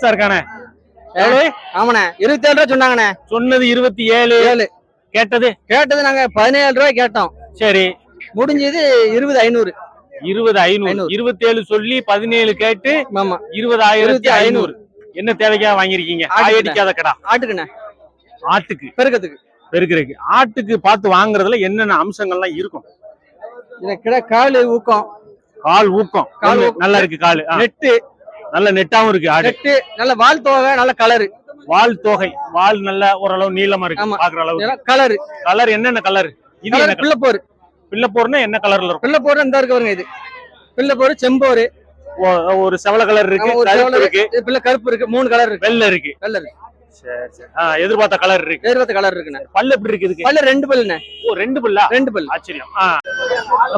இருக்கானே எவ்வளவு? ஆமாண்ணே இருபத்தி ஏழு ரூபா சொன்னாங்கண்ணே. சொன்னது இருபத்தி ஏழு. ஏழு. கேட்டது? கேட்டது நாங்க பதினேழு ரூபாய் கேட்டோம். சரி. முடிஞ்சது இருபது ஐநூறு. இருபது ஐநூறு. இருபத்தி ஏழு சொல்லி பதினேழு கேட்டு ஆமா. இருபதாயிரத்தி ஐநூறு. என்ன தேவைக்காக வாங்கிருக்கீங்க. ஆயடிக்காத கடா. ஆட்டுக்குண்ணே. ஆட்டுக்கு. பெருக்கத்துக்கு. பெருக்கிறதுக்கு ஆட்டுக்கு பார்த்து வாங்குறதுல என்னென்ன அம்சங்கள்லாம் இருக்கும்? கிட கால் ஊக்கம். கால் ஊக்கம். கால். நல்லா இருக்கு காலு. நெட்டு. நல்ல நெட்டாவும் இருக்கு ஆடு. நெட்டு. நல்ல வால் தோகை நல்ல கலரு. வால் தோகை. வால் நல்ல ஓரளவு நீளமா இருக்கு. பாக்குற அளவு கலரு. கலர் என்னென்ன கலர்? இது என்ன கலர்? பிள்ளை போர் பிள்ளை போர்னா என்ன கலர்ல இருக்கும்? பிள்ளை போர் இந்த இருக்கு பாருங்க இது. பிள்ளை போர் செம்போரு ஒரு செவல கலர் இருக்கு இருக்கு. பிள்ளை கருப்பு இருக்கு மூணு கலர் இருக்கு. வெள்ளை இருக்கு. வெள்ளை இருக்கு. சரி சரி. ஆ, எதிர்பார்த்த கலர் இருக்கு. வேறுபத்த கலர் இருக்குண்ணே. பல்லு எப்படி இருக்கு இதுக்கு பல்லு ரெண்டு பல்லுண்ணே. ஓ ரெண்டு பல்லா? ரெண்டு பல்லு. ஆச்சரியம். ஆ.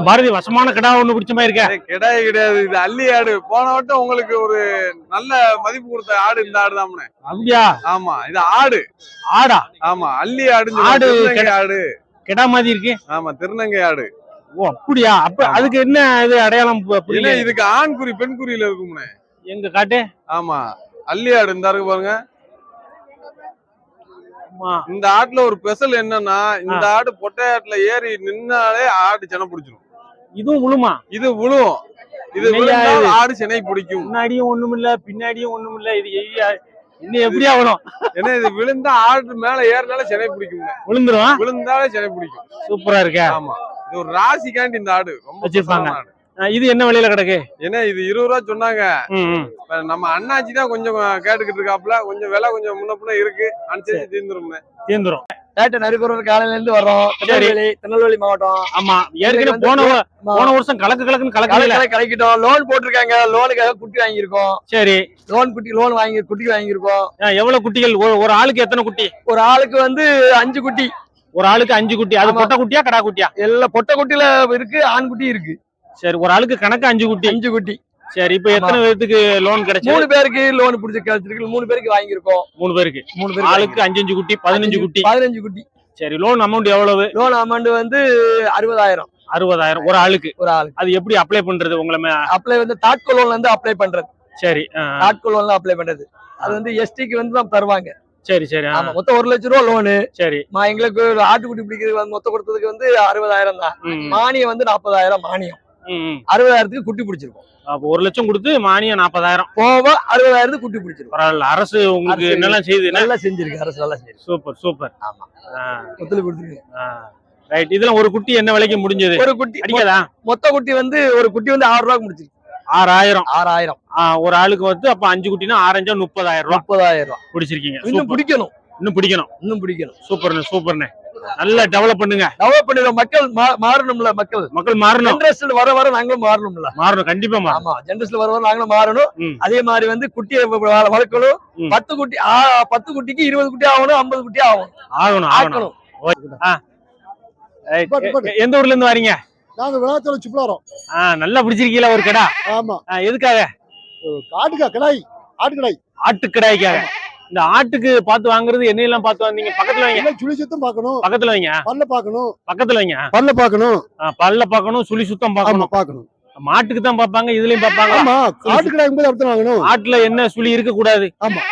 பாரதி வசமான கடா ஒண்ணு பிடிச்ச மாதிரி இருக்க. ஏய், கிடையாது கிடையாது. இது அள்ளி ஆடு. போன வட்டம் உங்களுக்கு ஒரு நல்ல மதிப்பு கொடுத்த ஆடு இந்த ஆடு தாமனே அப்படியா? ஆமா இது ஆடு. ஆடா? ஆமா அள்ளி ஆடுன்னு ஆடு சொல்லுவாங்க. திருநங்கை கிடை- ஆடு. கிடா மாதிரி இருக்கு? ஆமா திருநங்கை ஆடு. ஓ அப்படியா? அப்ப ஆமா. அதுக்கு என்ன இது அடையாளம் பு- புரியல. இதுக்கு ஆண் குறி பெண் குறியில இருக்கும்னே எங்க காட்டு? ஆமா அள்ளி ஆடு. இந்த இருக்கு பாருங்க. இந்த ஆட்டுல ஒரு ஸ்பெஷல் என்னன்னா இந்த ஆடு பொட்டை ஆட்டுல ஏறி நின்னாலே ஆடு செனை பிடிச்சிரும். இதுவும் உளுமா? இது விழுவும் இது இது? ஆடு செனை பிடிக்கும். முன்னாடியும் ஒண்ணுமில்ல பின்னாடியும் ஒண்ணுமில்ல இது எய்யா- இன்னும் எப்படியா வரும் ஏன்னா இது விழுந்தா ஆடு மேல ஏறினாலே செனை பிடிக்கும் விழுந்துரும். விழுந்தாலே செனை பிடிக்கும். சூப்பரா இருக்க. ஆமா. இது ஒரு ராசிக்காண்டி இந்த ஆடு. ரொம்ப வச்சிருப்பாங்க. இது என்ன விலையில கிடக்கு? ஏன்னா இது இருபது ரூபா சொன்னாங்க. நம்ம அண்ணாச்சி தான் கொஞ்சம் கேட்டுக்கிட்டு இருக்காப்புல. கொஞ்சம் விலை கொஞ்சம் முன்ன பின்ன இருக்கு. அனுசரிச்சு தீர்ந்துரும்னு தீர்ந்துரும் பேட்டை நரிபுரம் காலையில இருந்து வர்றோம் திருநெல்வேலி திருநெல்வேலி மாவட்டம். ஆமா. ஏற்கனவே போன போன வருஷம் கலக்கு கலக்குன்னு கலக்கலை கலக்கிட்டோம். லோன் போட்டிருக்காங்க. லோனுக்காக குட்டி வாங்கியிருக்கோம். சரி. லோன் குட்டி லோன் வாங்கி குட்டி வாங்கியிருக்கோம். ஆ, எவ்வளவு குட்டிகள்? ஒரு ஆளுக்கு எத்தனை குட்டி? ஒரு ஆளுக்கு வந்து அஞ்சு குட்டி. ஒரு ஆளுக்கு அஞ்சு குட்டி. அது. பொட்டை குட்டியா கடா குட்டியா? எல்லா பொட்டை குட்டியில இருக்கு ஆண் குட்டி இருக்கு. சரி ஒரு ஆளுக்கு கணக்கு அஞ்சு குட்டி. அஞ்சு குட்டி. சரி இப்ப எத்தனை பேருக்கு லோன் கிடைச்சு மூணு பேருக்கு லோன் பிடிச்சி கிடைச்சிருக்கு. மூணு பேருக்கு வாங்கியிருக்கோம். மூணு பேருக்கு. மூணு பேருக்கு ஆளுக்கு அஞ்சு அஞ்சு குட்டி பதினஞ்சு குட்டி. பதினஞ்சு குட்டி. சரி லோன் அமௌண்ட் எவ்வளவு? லோன் அமௌண்ட் வந்து அறுபதாயிரம். அறுபதாயிரம் ஒரு ஆளுக்கு. ஒரு ஆளுக்கு. அது எப்படி அப்ளை பண்றது உங்களை அப்ளை வந்து தாட்கோ லோன்ல இருந்து அப்ளை பண்றது. சரி. தாட்கோ லோன்ல அப்ளை பண்றது. அது வந்து எஸ்டிக்கு வந்து தான் தருவாங்க. சரி சரி ஆமா மொத்தம் ஒரு லட்சம் ரூபா லோனு சரி. எங்களுக்கு ஆட்டுக்குட்டி பிடிக்கிறது மொத்தம் கொடுத்ததுக்கு வந்து அறுபதாயிரம் தான். மானியம் வந்து நாற்பதாயிரம் மானியம். அறுபதாயிரத்துக்கு குட்டி பிடிச்சிருக்கோம். அப்ப ஒரு லட்சம் கொடுத்து மானியம் நாற்பதாயிரம் போக அறுபதாயிரத்துக்கு குட்டி பிடிச்சிருக்கோம். பரவாயில்ல. அரசு உங்களுக்கு என்னெல்லாம் செய்யுது? நல்லா செஞ்சிருக்கு. அரசு நல்லா செஞ்சிருக்கு சூப்பர் சூப்பர். ஆமா. ஒத்துழைப்பு கொடுத்துருக்கு. ரைட். இதெல்லாம் ஒரு குட்டி என்ன விலைக்கு முடிஞ்சது? ஒரு குட்டி அடிக்காதா? மொத்த குட்டி வந்து ஒரு குட்டி வந்து ஆறு ரூபாய்க்கு முடிச்சிருக்கு. ஆறாயிரம். ஆறாயிரம். ஒரு ஆளுக்கு வந்து அப்ப அஞ்சு குட்டினா ஆரஞ்சா முப்பதாயிரம் ரூபாய் முப்பதாயிரம் ரூபாய் பிடிச்சிருக்கீங்க இன்னும். பிடிக்கணும். இன்னும் பிடிக்கணும். இன்னும் பிடிக்கணும். சூப்பர்ண்ணே சூப்பர்ண்ணே. நல்லா டெவலப் பண்ணுங்க. டெவலப் பண்ணிடுவோம். மக்கள் மாறணும்ல மக்கள். மக்கள் மாறணும். ஜென்ரேஷன் வர வர நாங்களும் மாறணும்ல. மாறணும் கண்டிப்பா ஆமா ஜென்ரேஷன் வர வர நாங்களும் மாறணும். அதே மாதிரி வந்து குட்டியை வளர்க்கணும். பத்து குட்டி ஆ, பத்து குட்டிக்கு இருபது குட்டி ஆகணும் ஐம்பது குட்டி ஆகணும். ஆகணும் ஆகணும். எந்த ஊர்ல இருந்து வரீங்க? நாங்க விளையாட்டுல சுப்ளாரோம் ஆ, நல்லா பிடிச்சிருக்கீங்களா ஒரு கடா? ஆமா. எதுக்காக? ஆட்டுக்கா கடாய் ஆட்டு கடாய். ஆட்டு கடாய்க்காக இந்த ஆட்டுக்கு பார்த்து வாங்குறது என்னையெல்லாம் பார்த்து வந்தீங்க பக்கத்துல வைங்க. சுழி சுத்தம் பார்க்கணும். பக்கத்துல வைங்க. பல்ல பார்க்கணும். பக்கத்துல வைங்க. பல்ல பார்க்கணும். பல்ல பார்க்கணும் சுழி சுத்தம் பார்க்கணும். பார்க்கணும். மாட்டுக்கு தான் பார்ப்பாங்க இதுலயும் பார்ப்பாங்க. ஆமா ஆட்டு கடாய் போது அப்படித்தான் வாங்கணும். ஆட்டுல என்ன சுழி இருக்க கூடாது ஆமா.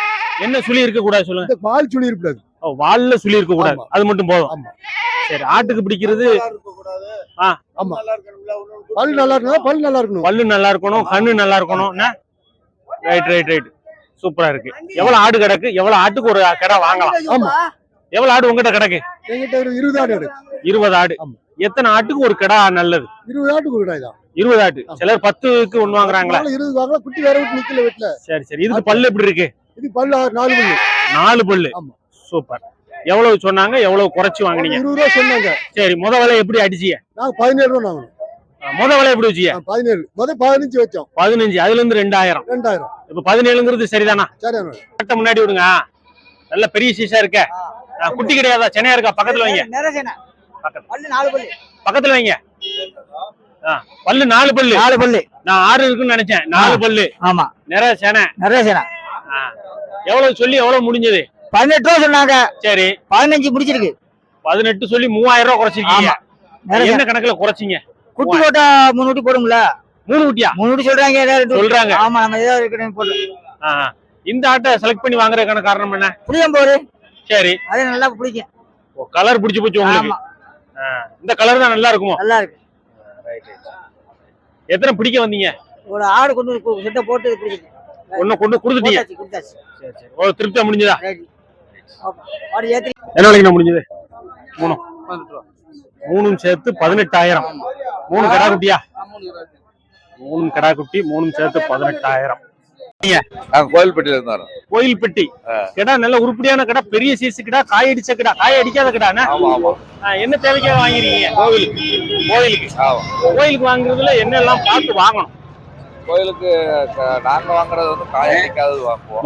என்ன சுழி இருக்க கூடாது சொல்லுங்க பால் சுழி இருக்கூடாது ஓ, வால்ல சுழி இருக்க கூடாது. அது மட்டும் போதும். ஆமா. சரி ஆட்டுக்கு பிடிக்கிறது ஆ. ஆமா. பல் நல்லா இருக்கணும் பல் நல்லா இருக்கணும். பல்லு நல்லா இருக்கணும் கண்ணு நல்லா இருக்கணும் என்ன? ரைட் ரைட் ரைட் சூப்பரா இருக்கு. எவ்வளவு ஆடு கிடக்கு எவ்வளவு ஆட்டுக்கு ஒரு கடை வாங்கலாம். ஆமா. எவ்வளவு ஆடு உங்ககிட்ட கிடக்கு? எங்கிட்ட ஒரு இருபது ஆடு இருக்கு. இருபது ஆடு. எத்தனை ஆட்டுக்கு ஒரு கடா நல்லது? இருபது ஆட்டுக்கு ஒரு தான் இருபது ஆட்டு. சிலர் பத்துக்கு ஒண்ணு வாங்குறாங்களா? இருபது வாங்கலாம் குட்டி வேற விட்டு நிக்கல வீட்டுல. சரி சரி. இதுக்கு பல்லு எப்படி இருக்கு? இது பல்லு நாலு பல்லு. நாலு பல்லு. ஆமா. சூப்பர். எவ்வளவு சொன்னாங்க எவ்வளவு குறைச்சு வாங்குனீங்க? இருபது ரூபா சொன்னாங்க. சரி முத விலை எப்படி அடிச்சிய நாங்க பதினேழு ரூபா வாங்கணும் முத விலை எப்படி வச்சிய ஆ, பதினேழு. முதல் பதினஞ்சு வச்சோம். பதினஞ்சு அதுல இருந்து ரெண்டாயிரம். ரெண்டாயிரம். இப்ப பதினேழுங்கிறது சரிதானா? சரியான கட்ட முன்னாடி விடுங்க. நல்ல பெரிய சீசா இருக்க. குட்டி கிடையாதா? சென்னையா இருக்கா? பக்கத்துல வைங்க. பக்கத்துல. பல்லு நாலு பல்லு. பக்கத்துல வைங்க. ஆ, பல்லு நாலு பல்லு. நாலு பல்லு. நான் ஆறு இருக்குன்னு நினைச்சேன். நாலு பல்லு. ஆமா. நிறைய செனை நிறைய சேனா. எவ்வளவு சொல்லி எவ்வளவு முடிஞ்சது? பதினெட்டு ரூபா சொன்னாங்க. சரி. பதினஞ்சு முடிச்சிருக்கு. பதினெட்டு சொல்லி மூவாயிரம் ரூபாய் குறைச்சிருக்கீங்க. நிறைய. என்ன கணக்குல குறைச்சிங்க? குட்டி போட்டா மூணு குட்டி போடும்ல? மூணு குட்டியா? மூணு குட்டி சொல்றாங்க ஏதாவது குட்டி. சொல்றாங்க. ஆமா நம்ம ஏதாவது இருக்கணும் ஆ. இந்த ஆட்டை செலக்ட் பண்ணி வாங்குறதுக்கான காரணம் என்ன? புளியம்போரு சரி. அது நல்லா பிடிக்கும் கலர் பிடிச்சு போச்சு உங்களுக்கு? ஆமா. இந்த கலர் தான் நல்லா இருக்குமோ? நல்லா இருக்கு. எத்தனை பிடிக்க வந்தீங்க? ஒரு ஆடு கொண்டு வந்து கு- செட்டை போட்டு பிடிக்கும் ஒண்ணு கொண்டு கொடுத்துட்டீங்க. கொடுத்தாச்சு கொடுத்தாச்சு. ஓ திருப்தியா முடிஞ்சதா? என்ன விலைக்கு முடிஞ்சது? மூணு. மூணும் சேர்த்து பதினெட்டாயிரம். மூணு கடா குட்டியா? மூணு கடா குட்டி. மூணும் சேர்த்து பதினெட்டாயிரம். கோயில்பட்டியில இருந்தாரு கோயில் பெட்டி கிடா நல்ல உருப்படியான கடா பெரிய சீசு கிடா காய் அடிச்ச கிடா காய் அடிக்காத கிடாண்ணே? என்ன தேவைக்காக வாங்கிருக்கீங்க? கோவிலுக்கு. கோயிலுக்கு ஆமா. கோயிலுக்கு வாங்குறதுல என்ன எல்லாம் பார்த்து வாங்கணும்? கோயிலுக்கு நாங்க வாங்குறது வந்து காய் அடிக்காதது வாங்குவோம்.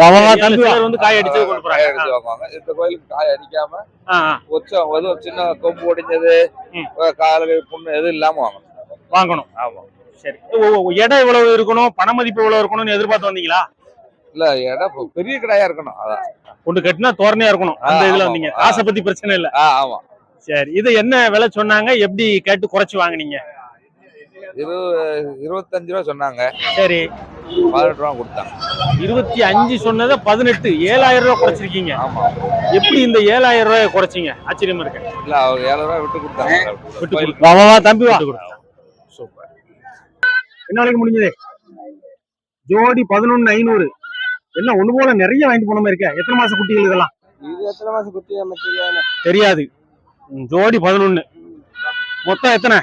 வந்து காய் அடிச்சது கொண்டு அடிச்சு வாங்குவாங்க. இந்த கோயிலுக்கு காய் அடிக்காம உச்சம் எதுவும் சின்ன கொம்பு ஒடிஞ்சது. காலு புண்ணு எதுவும் இல்லாம வாங்கணும். வாங்கணும். ஆமா. சரி. எடை இவ்வளவு இருக்கணும்? பண மதிப்பு இவ்வளவு இருக்கணும்னு எதிர்பார்த்து வந்தீங்களா? இல்ல இடம் பெரிய கடையா இருக்கணும் அதான். கொண்டு கட்டினா தோரணையா இருக்கணும். அந்த இதுல வந்தீங்க. காசை பத்தி பிரச்சனை இல்ல. ஆமா. சரி. இது என்ன விலை சொன்னாங்க? எப்படி கேட்டு குறைச்சு வாங்குனீங்க? இருபது இருபத்தஞ்சு ரூபா சொன்னாங்க. சரி. பதினெட்டு ரூபா கொடுத்தாங்க. இருபத்தி அஞ்சு சொன்னதை பதினெட்டு ஏழாயிரம் ரூபாய் குறைச்சிருக்கீங்க. ஆமா. எப்படி இந்த ஏழாயிரம் ரூபாய் குறைச்சிங்க? ஆச்சரியமா இருக்கு. இல்ல அவங்க விட்டு கொடுத்தாங்க. விட்டு கோயில் கொடு. வா, வா, வா, தம்பி வா. சூப்பர் என்ன விலைக்கு முடிஞ்சது. ஜோடி பதினொன்னு ஐநூறு. என்ன ஒண்ணு போல நிறைய வாங்கிட்டு போன மாதிரி இருக்க. எத்தனை மாசம் குட்டிகள் இதெல்லாம்? இது எத்தனை மாசம் குட்டி நம்ம தெரியாது. ஜோடி பதினொன்னு. மொத்தம் எத்தனை?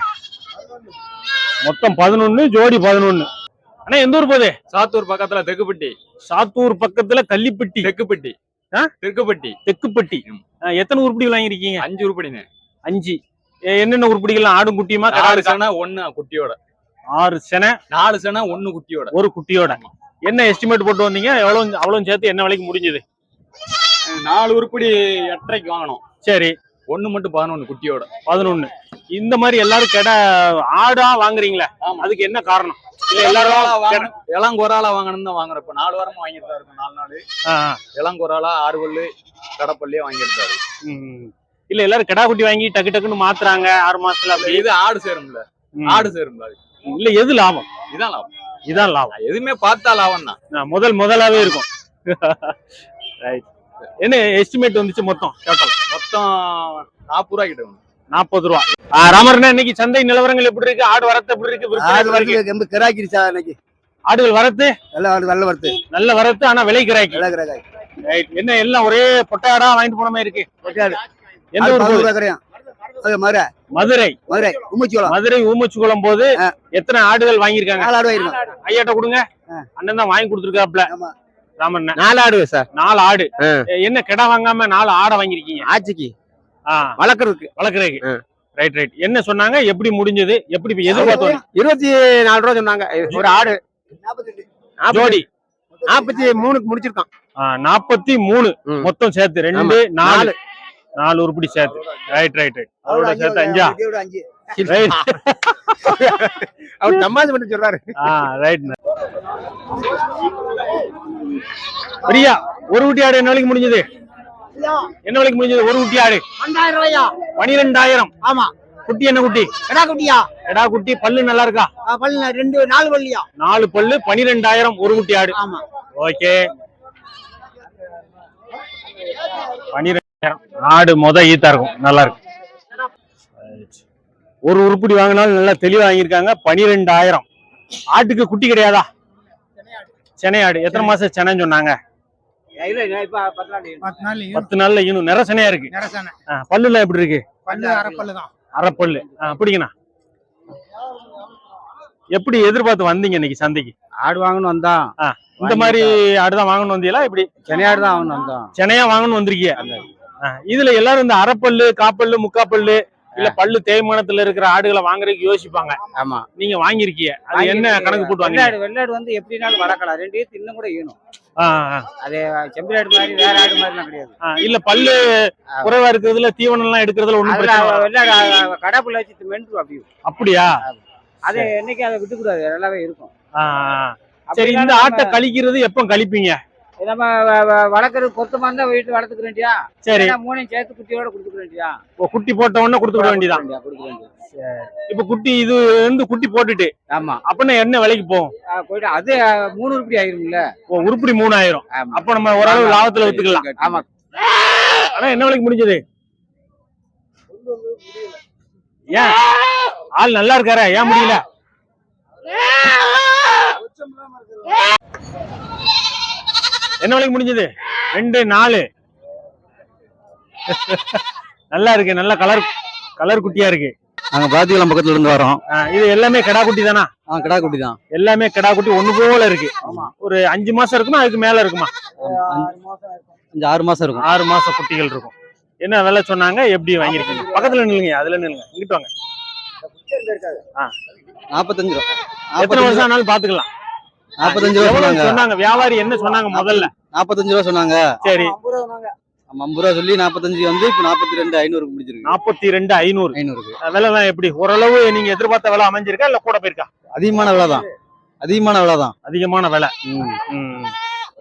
மொத்தம் பதினொன்னு ஜோடி பதினொன்னு. அண்ணா எந்த ஊர் போகுது? சாத்தூர் பக்கத்துல தெக்குப்பட்டி. சாத்தூர் பக்கத்துல கள்ளிப்பட்டி. தெக்குப்பட்டி. ஆ? தெக்குப்பட்டி. எத்தனை உருப்படிகள் வாங்கியிருக்கீங்க? அஞ்சு உருப்படின்னு அஞ்சு. என்னென்ன உருப்படிகள் ஆடும் குட்டியுமா? நாலு கடாடு சனை ஒண்ணு குட்டியோட. ஆறு செனை நாலு சனை ஒண்ணு குட்டியோட. ஒரு குட்டியோட. என்ன எஸ்டிமேட் போட்டு வந்தீங்க? எவ்வளவு அவ்வளவு சேர்த்து என்ன விலைக்கு முடிஞ்சது? நாலு உருப்படி எட்டரைக்கு வாங்கணும். சரி. ஒண்ணு மட்டும் பதினொன்னு குட்டியோட. பதினொன்னு. இந்த மாதிரி எல்லாரும் கடை ஆடா வாங்குறீங்களே. அதுக்கு என்ன காரணம்? இல்ல எல்லாரும் இளங்கொராலா வாங்கணும். தான் வாங்குறப்ப நாலு வாரமா வாங்கிட்டு தான் இருக்கும் நாலு நாள். இளங்கொராலா ஆறு பல்லு கடப்பள்ளியே வாங்கிட்டு தான் இருக்கும். இல்ல எல்லாரும் கிடா குட்டி வாங்கி டக்கு டக்குன்னு மாத்துறாங்க ஆறு மாசத்துல இது ஆடு சேரும்ல. ஆடு சேரும்ல இல்ல எது லாபம்? இதான் லாபம். இதான் லாபம். எதுவுமே பார்த்தா லாபம் தான் முதல் முதலாவே இருக்கும். ரைட் என்ன எஸ்டிமேட் வந்துச்சு மொத்தம்? டோட்டல் மொத்தம் நாற்பது ரூபா கிட்ட. நாற்பது ரூபா. ஆ, ராமர்ண்ணா இன்னைக்கு சந்தை நிலவரங்கள் எப்படி இருக்கு? ஆடு வரத்து எப்படி இருக்கு? ஆடு எப்படி இருக்கு? வரது ரொம்ப கிராக்கிருச்சா இன்னைக்கு? ஆடுகள் வரத்து? நல்ல ஆடு நல்ல வருது நல்ல வரத்து ஆனா விலை கிராக்கி. நல்ல கிராக்கி ரைட் என்ன எல்லாம் ஒரே பொட்டையாடா வாங்கிட்டு போன மாதிரி இருக்கு? ஒட்டியாடு எந்த அது மதுரை. மதுரை. மதுரை. உம்மிச்சோளம் மதுரை ஊமச்சுக்குளம் போது எத்தனை ஆடுகள் வாங்கியிருக்காங்க? நாலு ஆடு வாங்கிருக்கோம் ஐயாட்ட கொடுங்க. அண்ணன் தான் வாங்கி கொடுத்துருக்காப்ல ஆமா. ராமண்ண. நாலு ஆடு சார். நாலு ஆடு. என்ன கிடா வாங்காம நாலு ஆடை வாங்கிருக்கீங்க ஆட்சிக்கு வளர்க்கறதுக்கு. வளர்க்கறதுக்கு. Right right. என்ன சொன்னாங்க? எப்படி முடிஞ்சது? எப்படி எதிர்பார்த்தோம் இருபத்தி நாலு ரூபா சொன்னாங்க. ஒரு ஆடு. ஜோடி. நாற்பத்தி மூணுக்கு முடிச்சிருக்கான். நாற்பத்தி மூணு. மொத்தம் சேர்த்து ரெண்டு நாலு. நாலு உருப்படி சேர்த்து. ரைட் ரைட் ரைட் அதோட சேர்த்து அஞ்சா அஞ்சு. ரைட் அவர் சம்பாதி பண்ணி சொல்றாரு. ஆ ரைட் பிரியா ஒரு குட்டி ஆடு என்ன விலைக்கு முடிஞ்சது? என்ன விலைக்கு முடிஞ்சது? ஒரு குட்டி ஆடு. ரூபாயா? பனிரெண்டாயிரம் ஆமா. குட்டி என்ன குட்டி? கடா குட்டியா? எடா குட்டி பல்லு நல்லா இருக்கா? பல்லு ரெண்டு நாலு பல்லியா? நாலு பல்லு பனிரெண்டாயிரம் ஒரு குட்டி ஆடு. ஆமா. ஓகே பனிரெண்டாயிரம் ஆடு மொத ஈத்தா இருக்கும். நல்லா இருக்கும் ஒரு உருப்படி வாங்கினாலும் நல்லா தெளிவா வாங்கியிருக்காங்க. பனிரெண்டாயிரம். ஆட்டுக்கு குட்டி கிடையாதா? சென்னை ஆடு. எத்தனை மாசம் சென்னைன்னு சொன்னாங்க? பத்து நாள் பத்து நாள் பத்து நாள்ல இன்னும் நிற சென்னையா இருக்கு? பல்லுலாம் எப்படி இருக்கு? பல்லு அரைப்பல்லு தான் அரைப்பல்லு. ஆ, பிடிங்கண்ணா எப்படி எதிர்பார்த்து வந்தீங்க இன்னைக்கு சந்தைக்கு? ஆடு வாங்கணும் வந்தான் இந்த மாதிரி ஆடுதான் வாங்கணும் வந்தீங்களா? இப்படி சென்னையாடு தான் வாங்கணும் வந்தோம். சென்னையா வாங்கணும் இதுல எல்லாரும் இந்த அரைப்பல்லு காப்பல்லு முக்காப்பல்லு இல்ல பல்லு தேய்மானத்துல இருக்கிற ஆடுகளை வாங்குறதுக்கு யோசிப்பாங்க. ஆமா. நீங்க வாங்கிருக்கீங்க அது என்ன கணக்கு போட்டு வெள்ளாடு வெள்ளாடு வந்து எப்படினாலும் வளர்க்கலாம். ரெண்டு ஈத்து இன்னும் கூட ஈனும். அது செம்பிலாடு மாதிரி வேற ஆடு மாதிரிலாம் கிடையாது. இல்ல பல்லு குறைவா இருக்கிறதுல தீவனம் எல்லாம் எடுக்கிறதுல ஒண்ணும் வராது. வெள்ளாடு கடாப்புல வச்சு மென்று அப்படி அப்படியா. அது என்னைக்கு அதை விட்டு கூடாது. நல்லாவே இருக்கும். சரி இந்த ஆட்டை கழிக்கிறது எப்ப கழிப்பீங்க? நம்ம வளர்க்கறது பொருத்தமா இருந்தா வீட்டு வளர்த்துக்க வேண்டியா? சரி. மூணையும் சேர்த்து குட்டியோட கொடுத்துக்க வேண்டியா? குட்டி போட்ட உடனே கொடுத்துக்க வேண்டியதான் கொடுக்க வேண்டியது இப்ப குட்டி இது வந்து குட்டி போட்டுட்டு ஆமா. அப்படின்னா என்ன விலைக்கு போகும்? போயிட்டு அது மூணு உருப்படி ஆயிரும்ல? ஓ, உருப்படி மூணாயிரம். ஆமா. அப்ப நம்ம ஓரளவு லாபத்துல வித்துக்கலாம். ஆமா. ஆனா என்ன விலைக்கு முடிஞ்சது? ஏன்? ஆள் நல்லா இருக்காரா? ஏன் முடியல? என்ன விலைக்கு முடிஞ்சது? ரெண்டு நாலு. நல்லா இருக்கு நல்ல கலர் கலர் குட்டியா இருக்கு. நாங்க பாத்திக்கலாம் பக்கத்துல இருந்து வரோம். இது எல்லாமே கடா குட்டி தானா? ஆ கிடா குட்டி தான். எல்லாமே கடா குட்டி ஒண்ணு போல இருக்கு. ஒரு அஞ்சு மாசம் இருக்குமா அதுக்கு மேல இருக்குமா? அஞ்சு ஆறு மாசம் இருக்கும். ஆறு மாசம் குட்டிகள் இருக்கும். என்ன விலை சொன்னாங்க? எப்படி வாங்கிருக்கீங்க பக்கத்துல நில்லுங்க அதுல நில்லுங்க. இங்கிட்டு வாங்க. நாற்பத்தஞ்சு ரூபா. எத்தனை வருஷம் ஆனாலும் பாத்துக்கலாம். நாற்பத்தஞ்சு ரூபா சொன்னாங்க. வியாபாரி என்ன சொன்னாங்க முதல்ல? நாற்பத்தஞ்சு ரூபா சொன்னாங்க. சரி. நம்ம ஐம்பது ரூபா சொல்லி நாற்பத்தஞ்சு வந்து இப்ப நாற்பத்தி ரெண்டு ஐநூறுக்கு முடிச்சிருக்கு. நாற்பத்தி ரெண்டு ஐநூறு. ஐநூறுக்கு. விலை தான் எப்படி? ஓரளவு நீங்க எதிர்பார்த்த விலை அமைஞ்சிருக்கா இல்ல கூட போயிருக்கா? அதிகமான விலை தான் அதிகமான விலை தான் அதிகமான விலை. ம்.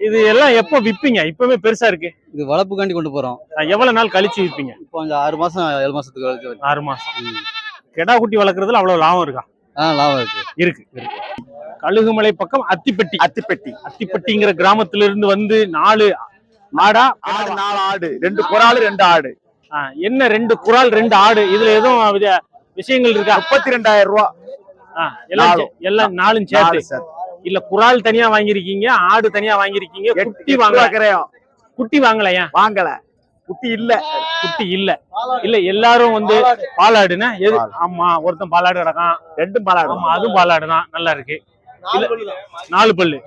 இது எல்லாம் எப்போ விப்பீங்க? இப்பவே பெருசா இருக்கு. இது வளர்ப்புக்காண்டி கொண்டு போறோம். எவ்வளவு நாள் கழிச்சு விப்பீங்க? இப்போ கொஞ்சம் ஆறு மாசம் ஏழு மாசத்துக்கு கழிச்சு. ஆறு மாசம். கெடா குட்டி வளர்க்கறதுல அவ்வளவு லாபம் இருக்கா? ஆ லாபம் இருக்கு. இருக்கு இருக்கு. கழுகுமலை பக்கம் அத்திப்பட்டி. அத்திப்பட்டி. அத்திப்பட்டிங்கிற கிராமத்துல இருந்து வந்து நாலு ஆடா ஆடு நாலு ஆடு. ரெண்டு குறாலு ரெண்டு ஆடு. என்ன ரெண்டு குறால் ரெண்டு ஆடு? இதுல எதுவும் வித- விஷயங்கள் இருக்கா? முப்பத்தி ரெண்டாயிரம் ரூபா எல்லாம் எல்லாம் நாலும் சேர்த்து. இல்ல குறால் தனியா வாங்கிருக்கீங்க ஆடு தனியா வாங்கிருக்கீங்க குட்டி வாங்கல. குட்டி வாங்கல ஏன் வாங்கல. குட்டி இல்ல. குட்டி இல்ல. இல்ல எல்லாரும் வந்து பாலாடுனா எது? ஆமா ஒருத்தன் பாலாடு கிடக்கான். ரெண்டும் பாலாடு. ஆமா அதுவும் பாலாடு தான் நல்லா இருக்கு. நாலு பல்லு நாலு பல்லு.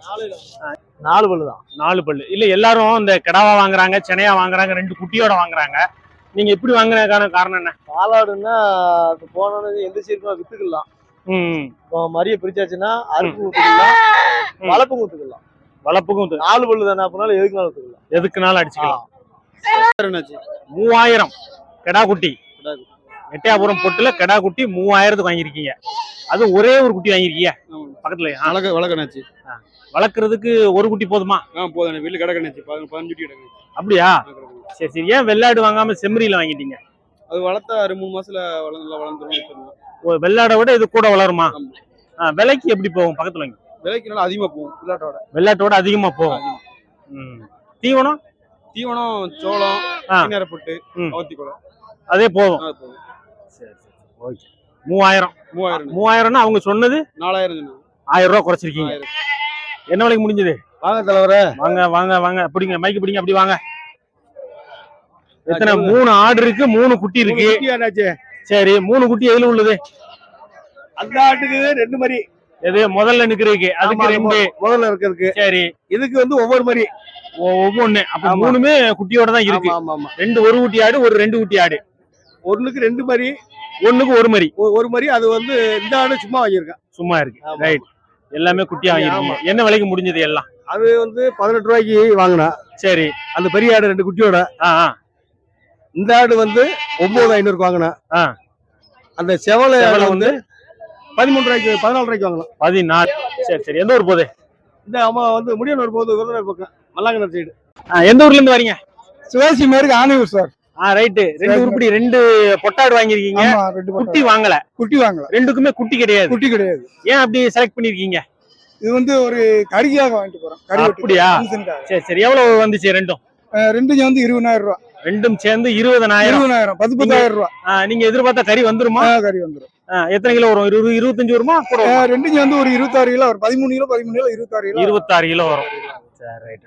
தான். நாலு பல்லு இல்ல எல்லாரும் இந்த கிடாவா வாங்குறாங்க சென்னையா வாங்குறாங்க ரெண்டு குட்டியோட வாங்குறாங்க. நீங்க இப்படி வாங்குறதுக்கான காரணம் என்ன? பாலாடுன்னா அது போனோன்னு எந்த சீருக்கும் வித்துக்கலாம். மரிய பிரிச்சாச்சுன்னா அறுப்பு ஊத்துக்கலாம் ம். வளர்ப்பு ஊத்துக்கலாம் வளர்ப்புக்கும் நாலு பல்லு தானே அப்படினாலும் எதுக்குனாலும் ஊத்துக்கலாம் எதுக்குனாலும் அடிச்சுக்கலாம். மூவாயிரம். கெடா குட்டி. கிடா குட்டி. எட்டயாபுரம் பொட்டுல கெடா குட்டி மூவாயிரத்துக்கு வாங்கியிருக்கீங்க. அது ஒரே ஒரு குட்டி வாங்கியிருக்கீங்க பக்கத்துல ஆ, வளர்க்க வளர்க்கணாச்சு வளர்க்கறதுக்கு ஒரு குட்டி போதுமா? ஆ போதும். வீட்டுல கடை கணாச்சு பதினஞ்சு குட்டி கிடக்கு அப்படியா? சரி சரி. ஏன் வெள்ளாடு வாங்காம செம்மறியில வாங்கிட்டீங்க? அது வளர்த்தா ஒரு மூணு மாசத்துல வளர்ந்து வித்துடலாம். ஒரு வெள்ளாடை விட இது கூட வளருமா. ஆ, விலைக்கு எப்படி போகும் பக்கத்துல வாங்கி விலைக்கு நல்லா அதிகமா போகும் விளையாட்டோட வெள்ளாட்டோட அதிகமா போகும்? ம். தீவனம்? தீவனம் சோளம். நேரப்பட்டு. அவத்தி குளம் அதே போதும்? சரி சரி ஓகே. மூவாயிரம். மூவாயிரம். மூவாயிரம்னா அவங்க சொன்னது? நாலாயிரம். ஆயிரம் ரூபாய் குறைச்சிருக்கீங்க. என்ன விலைக்கு முடிஞ்சது? வாங்க தலைவரே. வாங்க வாங்க வாங்க. பிடிங்க மைக்கு பிடிங்க அப்படி வாங்க. எத்தனை? மூணு ஆடு இருக்கு மூணு குட்டி இருக்கு. சரி மூணு குட்டி எதுல உள்ளது? அந்த ஆட்டுக்கு ரெண்டு மாதிரி எது? முதல்ல நிக்கிறதுக்கு அதுக்கு ரெண்டு. முதல்ல இருக்கிறதுக்கு. சரி. இதுக்கு வந்து ஒவ்வொரு மாதிரி ஒவ்வொன்னு. அப்ப. மூணுமே குட்டியோட தான் இருக்கு. ரெண்டு ஒரு குட்டி ஆடு ஒரு ரெண்டு குட்டி ஆடு. ஒண்ணுக்கு ரெண்டு மாதிரி ஒண்ணுக்கு ஒரு மாதிரி ஒரு மாதிரி அது வந்து இந்த ஆடு சும்மா வாங்கியிருக்கேன். சும்மா இருக்கு. ரைட் எல்லாமே குட்டியா வாங்கிருக்கீங்க. என்ன விலைக்கு முடிஞ்சது எல்லாம்? அது வந்து பதினெட்டு ரூபாய்க்கு வாங்கினேன். சரி. அந்த பெரிய ஆடு ரெண்டு குட்டியோட. ஆ இந்த ஆடு வந்து ஒன்பது ஐநூறுக்கு வாங்கினேன். ஆ. அந்த செவலை ஆடு வந்து பதிமூணு ரூபாய்க்கு பதினாலு ரூபாய்க்கு வாங்கலாம் பதினாலு. சரி சரி. எந்த ஊர் போகுது? இந்த அம்மா வந்து முடியனூர் போகுது விருதுநகர் பக்கம் மல்லாங்கனர் சைடு எந்த ஊர்ல இருந்து வரீங்க? சிவாசி மாதிரி ஆணையூர் சார் ஆ ரைட்டு ரெண்டு. உருப்படி ரெண்டு பொட்டாடு வாங்கிருக்கீங்க குட்டி வாங்கல. குட்டி வாங்கல. ரெண்டுக்குமே குட்டி கிடையாது. குட்டி கிடையாது. ஏன் அப்படி செலக்ட் பண்ணிருக்கீங்க இது வந்து ஒரு கறிக்காக வாங்கிட்டு போறோம். கறி. அப்படியா? சரி சரி. எவ்வளவு வந்துச்சு ரெண்டும்? ரெண்டும் சேர்ந்து இருபதாயிரம் ரூபா. ரெண்டும் சேர்ந்து இருபதனாயிரம் இருபதாயிரம். பத்து பத்தாயிரம் ரூபா. நீங்க எதிர்பார்த்த கறி வந்துருமா? ஆஹ் கறி வந்துடும் ஆ, எத்தனை கிலோ வரும்? இருபது இருபத்தஞ்சு வருமா? வருமா? ரெண்டும் சேர்ந்து ஒரு இருபத்தாறு கிலோ ஒரு பதிமூணு கிலோ பதிமூணு கிலோ இருபத்தாறு கிலோ இருபத்தாறு கிலோ வரும். சரி ரைட்